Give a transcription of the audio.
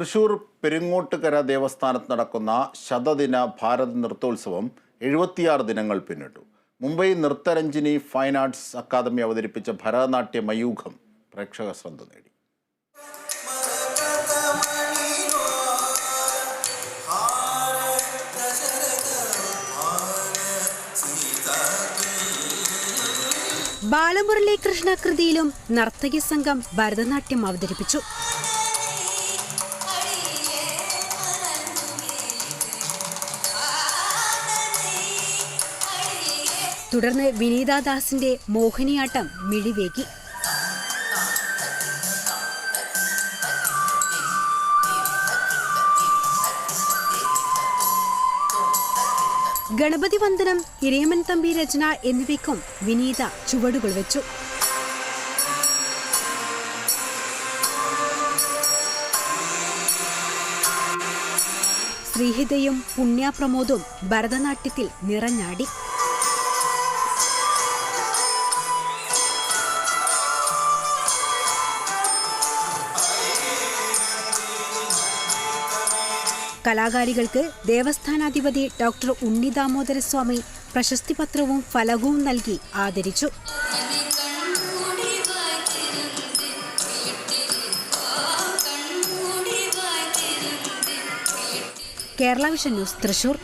തൃശൂർ പെരിങ്ങോട്ടുകര ദേവസ്ഥാനത്ത് നടക്കുന്ന ശതദിന ഭാരത് നൃത്തോത്സവം എഴുപത്തിയാറ് ദിനങ്ങൾ പിന്നിട്ടു. Mumbai Nritharanjini fine arts academy അവതരിപ്പിച്ച ഭരതനാട്യ മയൂഖം പ്രേക്ഷക ശ്രദ്ധ നേടി. ബാലമുരളി കൃഷ്ണ കൃതിയിലും നർത്തകി സംഘം ഭരതനാട്യം അവതരിപ്പിച്ചു. തുടർന്ന് വിനീതാദാസിന്റെ മോഹിനിയാട്ടം മിഴിവേകി ഗണപതി വന്ദനം ഇരയമൻ തമ്പി രചന എന്നിവയ്ക്കും വിനീത ചുവടുകൾ വെച്ചു. ശ്രീഹിതയും പുണ്യപ്രമോദും ഭരതനാട്യത്തിൽ നിറഞ്ഞാടി. കലാകാരികൾക്ക് ദേവസ്ഥാനാധിപതി ഡോക്ടർ ഉണ്ണി ദാമോദരസ്വാമി പ്രശസ്തി പത്രവും ഫലകവും നൽകി ആദരിച്ചു. Kerala vision news Thrissur.